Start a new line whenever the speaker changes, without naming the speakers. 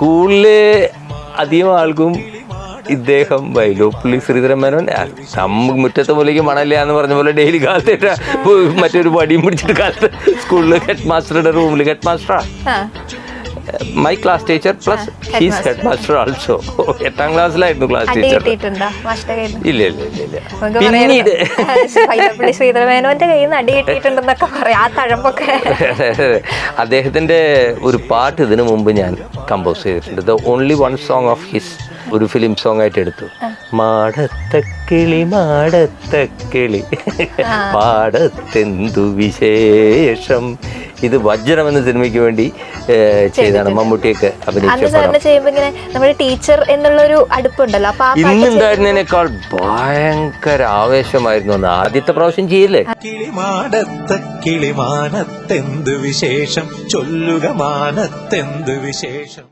സ്കൂളിൽ അധികം ആൾക്കും ഇദ്ദേഹം വൈലോപ്പള്ളി ശ്രീധരൻ മേനോൻ മുറ്റത്തെ മൂലയ്ക്ക് മണല്ല എന്ന് പറഞ്ഞ പോലെ ഡെയിലി കാലത്തേറ്റ മറ്റൊരു പടിയും പിടിച്ചിട്ട് കാലത്ത് സ്കൂളിൽ ഹെഡ് മാസ്റ്ററുടെ റൂമിൽ head മാസ്റ്ററാ my class teacher plus his head master also എട്ടാം ക്ലാസ്സിലായിരുന്നു ക്ലാസ് ടീച്ചർ ഇല്ല ഇല്ല ഇല്ല ഇല്ല.
നമുക്ക്
പിന്നീട്
വൈലപ്പള്ളി ശ്രീധരമേനോന്റെ കയ്യിൽ നിന്ന് അടി കിട്ടിയിട്ടുണ്ടെന്നൊക്കെ പറയാം. ആ തഴമ്പൊക്കെ.
അദ്ദേഹത്തിന്റെ ഒരു പാട്ട് ഇതിനു മുമ്പ് ഞാൻ കമ്പോസ് ചെയ്തിട്ടുണ്ട്. The only one song of his ഒരു ഫിലിം സോങ് ആയിട്ട് എടുത്തു. മാടത്തക്കിളി മാടത്തക്കിളി പാടത്തെന്തു വിശേഷം? ഇത് വജ്രം എന്ന സിനിമയ്ക്ക് വേണ്ടി ചെയ്താണ് ചെയ്തതാണ് മമ്മൂട്ടിയൊക്കെ അഭിനയിച്ച
ടീച്ചർ എന്നുള്ളൊരു അടുപ്പുണ്ടല്ലോ അപ്പൊ ആ പാട്ട്
ഇന്നുണ്ടായിരുന്നതിനേക്കാൾ ഭയങ്കര ആവേശമായിരുന്നു അന്ന്. ആദ്യത്തെ പ്രാവശ്യം ചെയ്യില്ലേ?
കിളിമാടത്ത് കിളിമാനത്തെന്ത് വിശേഷം? ചൊല്ലുക മാനത്തെന്ത് വിശേഷം?